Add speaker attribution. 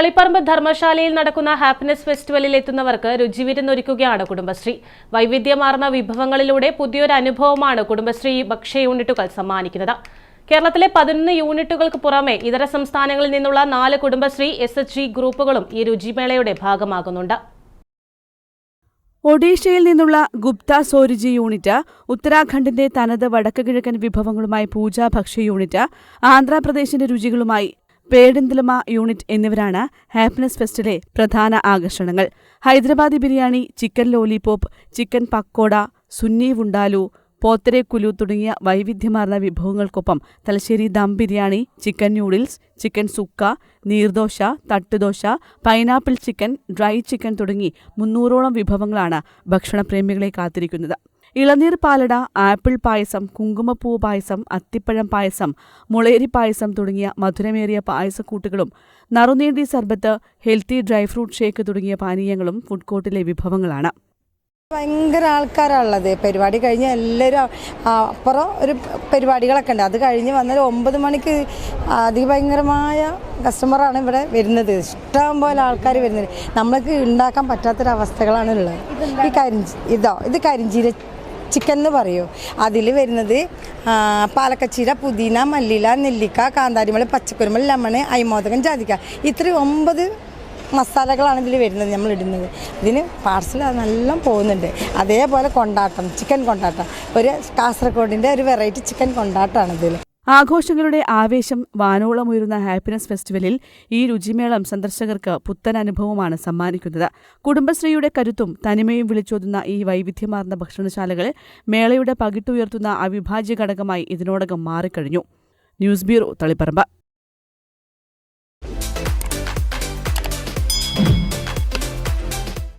Speaker 1: തളിപ്പറമ്പ് ധർമ്മശാലയിൽ നടക്കുന്ന ഹാപ്പിനെസ് ഫെസ്റ്റിവലിൽ എത്തുന്നവർക്ക് രുചിവിരുന്നൊരുക്കുകയാണ് കുടുംബശ്രീ. വൈവിധ്യമാർന്ന വിഭവങ്ങളിലൂടെ പുതിയൊരു അനുഭവമാണ് കുടുംബശ്രീ ഭക്ഷ്യ യൂണിറ്റുകൾ സമ്മാനിക്കുന്നത്. കേരളത്തിലെ പതിനൊന്ന് യൂണിറ്റുകൾക്ക് പുറമെ ഇതര സംസ്ഥാനങ്ങളിൽ നിന്നുള്ള നാല് കുടുംബശ്രീ എസ് എച്ച് ജി ഗ്രൂപ്പുകളും ഈ രുചിമേളയുടെ ഭാഗമാകുന്നുണ്ട്.
Speaker 2: ഒഡീഷയിൽ നിന്നുള്ള ഗുപ്ത സോരിജി യൂണിറ്റ് ഉത്തരാഖണ്ഡിന്റെ തനത് വടക്കുകിഴക്കൻ വിഭവങ്ങളുമായി പൂജാ ഭക്ഷ്യ യൂണിറ്റ് ആന്ധ്രാപ്രദേശിന്റെ രുചികളുമായി പേടിന്തലമ യൂണിറ്റ് എന്നിവരാണ് ഹാപ്പിനെസ് ഫെസ്റ്റിലെ പ്രധാന ആകർഷണങ്ങൾ. Hyderabadi biryani chicken lollipop chicken pakoda Sunni വുണ്ടാലു പോത്തരെ കുലു തുടങ്ങിയ വൈവിധ്യമാർന്ന വിഭവങ്ങൾക്കൊപ്പം Thalassery dum biryani chicken noodles chicken sukka neer dosa thattu dosa pineapple chicken dry chicken തുടങ്ങി മുന്നൂറോളം വിഭവങ്ങളാണ് ഭക്ഷണപ്രേമികളെ കാത്തിരിക്കുന്നത്. ഇളനീർ പാലട ആപ്പിൾ പായസം കുങ്കുമപ്പൂ പായസം അത്തിപ്പഴം പായസം മുളേരി പായസം തുടങ്ങിയ മധുരമേറിയ പായസക്കൂട്ടുകളും നറുനീണ്ടി സർബത്ത് ഹെൽത്തി ഡ്രൈ ഫ്രൂട്ട് ഷേക്ക് തുടങ്ങിയ പാനീയങ്ങളും ഫുഡ് കോർട്ടിലെ വിഭവങ്ങളാണ്.
Speaker 3: ഭയങ്കര ആൾക്കാരാണുള്ളത് പരിപാടി കഴിഞ്ഞ് എല്ലാവരും അപ്പുറം ഒരു പരിപാടികളൊക്കെ ഉണ്ട്. അത് കഴിഞ്ഞ് വന്നാൽ ഒമ്പത് മണിക്ക് അതിഭയങ്കരമായ കസ്റ്റമറാണ് ഇവിടെ വരുന്നത്. ഇഷ്ടം പോലെ ആൾക്കാർ വരുന്നത്. നമ്മൾക്ക് ഉണ്ടാക്കാൻ പറ്റാത്തൊരവസ്ഥകളാണ് ഉള്ളത്. ഈ കരിഞ്ചി ഇതോ ഇത് കരിഞ്ചീര ചിക്കൻ എന്ന് പറയൂ. അതിൽ വരുന്നത് പാലക്കച്ചീര പുതിന മല്ലില നെല്ലിക്ക കാന്താരിമുളക് പച്ചക്കുരുമുളക് ലെമണ് അയ്മോദകം ജാതിക്ക. ഇത്ര ഒമ്പത് മസാലകളാണ് ഇതിൽ വരുന്നത് നമ്മൾ ഇടുന്നത്. ഇതിന് പാർസൽ നല്ല പോകുന്നുണ്ട്. അതേപോലെ കൊണ്ടാട്ടം ചിക്കൻ കൊണ്ടാട്ടം. ഒരു കാസർഗോഡിന്റെ ഒരു വെറൈറ്റി ചിക്കൻ കൊണ്ടാട്ടമാണ് ഇതിൽ.
Speaker 2: ആഘോഷങ്ങളുടെ ആവേശം വാനോളമുയരുന്ന ഹാപ്പിനെസ് ഫെസ്റ്റിവലിൽ ഈ രുചിമേളം സന്ദർശകർക്ക് പുത്തൻ അനുഭവമാണ് സമ്മാനിക്കുന്നത്. കുടുംബശ്രീയുടെ കരുത്തും തനിമയും വിളിച്ചോതുന്ന ഈ വൈവിധ്യമാർന്ന ഭക്ഷണശാലകൾ മേളയുടെ പകിട്ടുയർത്തുന്ന അവിഭാജ്യ ഘടകമായി ഇതിനോടകം മാറിക്കഴിഞ്ഞു. News bureau Taliparamba.